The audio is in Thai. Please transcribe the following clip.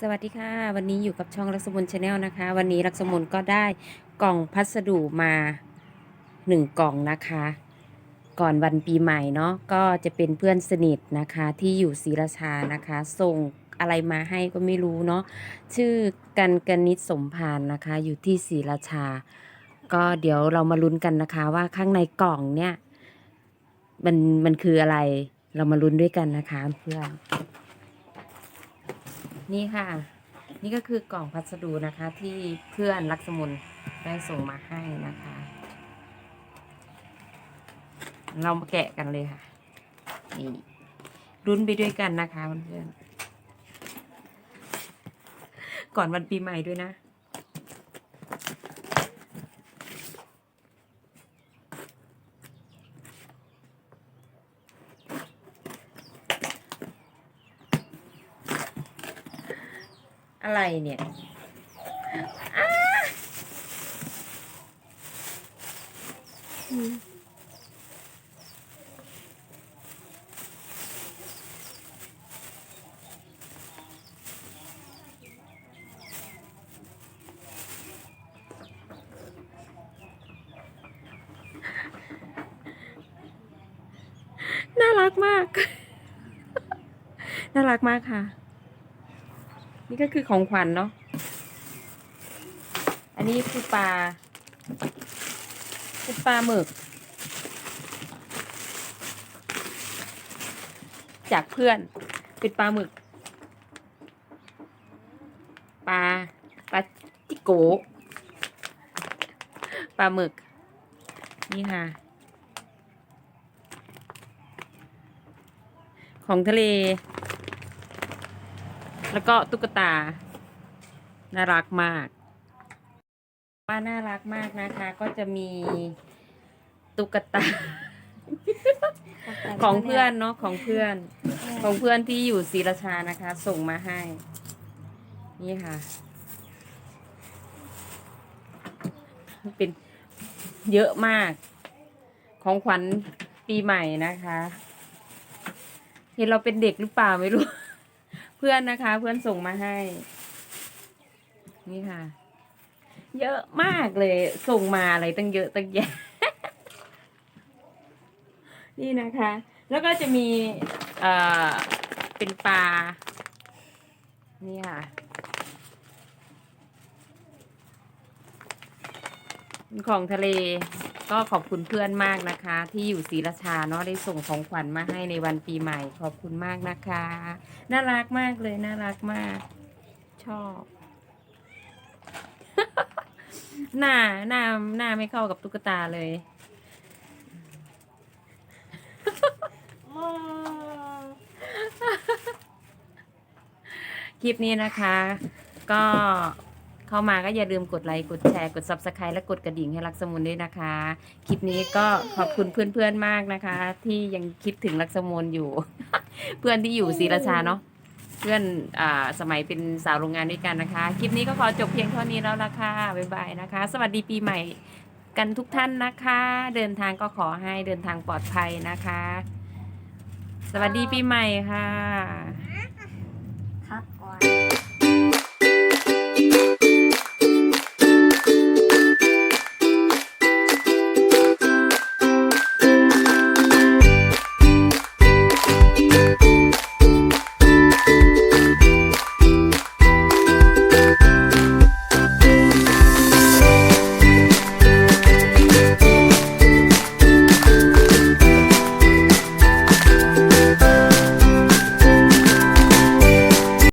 สวัสดีค่ะ วันนี้อยู่กับช่องลักษมนชาแนลนะคะ วันนี้ลักษมนก็ได้กล่องพัสดุมาหนึ่งกล่องนะคะ ก่อนวันปีใหม่เนาะก็จะเป็นเพื่อนสนิทนะคะที่อยู่ศรีราชานะคะ ส่งอะไรมาให้ก็ไม่รู้เนาะชื่อกันกนิษสมพานนะคะ อยู่ที่ศรีราชา ก็เดี๋ยวเรามาลุ้นกันนะคะ ว่าข้างในกล่องเนี่ยมันมันคืออะไรเรามาลุ้นด้วยกันนะคะเพื่อน นี่ค่ะ นี่ก็คือกล่องพัสดุนะคะที่เพื่อนลักษมุนได้ส่งมาให้นะคะ เรามาแกะกันเลยค่ะ นี่รุ้นไปด้วยกันนะคะเพื่อนก่อนวันปีใหม่ด้วยนะ อะไรเนี่ยน่ารักมาก น่ารักมากค่ะ นี่ก็คือของขวัญเนาะ อันนี้คือปลาคือปลาหมึก จากเพื่อนเป็นปลาหมึก ปลาปลาจิโกปลาหมึก นี่ค่ะ ของทะเล แล้วก็ตุ๊กตา น่ารักมากว่าน่ารักมากนะคะ ก็จะมีตุ๊กตา ของเพื่อนเนาะของเพื่อน ของเพื่อนที่อยู่ศรีราชานะคะ ส่งมาให้ นี่ค่ะ เป็นเยอะมาก ของขวัญปีใหม่นะคะ เห็นเราเป็นเด็กหรือเปล่าไม่รู้เพื่อนนะคะ เพื่อนส่งมาให้ นี่ค่ะ เยอะมากเลย ส่งมาอะไรตั้งเยอะตั้งแยะนี่นะคะ แล้วก็จะมีเอ่อเป็นปลา นี่ค่ะของทะเล ก็ขอบคุณเพื่อนมากนะคะ ที่อยู่ศรีราชาเนาะได้ส่งของขวัญมาให้ในวันปีใหม่ ขอบคุณมากนะคะ น่ารักมากเลยน่ารักมาก ชอบ หน้าหน้าหน้าไม่เข้ากับตุ๊กตาเลย คลิปนี้นะคะ ก็ เข้ามาก็อย่าลืมกดไลค์กดแชร์กด subscribe และกดกระดิ่งให้รักสมุนด้วยนะคะ คลิปนี้ก็ขอบคุณเพื่อนๆมากนะคะ ที่ยังคิดถึงรักสมุนอยู่ เพื่อนที่อยู่ศรีราชาเนาะเพื่อนอ่าสมัยเป็นสาวโรงงานด้วยกันนะคะ คลิปนี้ก็ขอจบเพียงเท่านี้แล้วละค่ะบ๊ายบายนะคะ สวัสดีปีใหม่กันทุกท่านนะคะ เดินทางก็ขอให้เดินทางปลอดภัยนะคะ สวัสดีปีใหม่ค่ะ ครับก่อน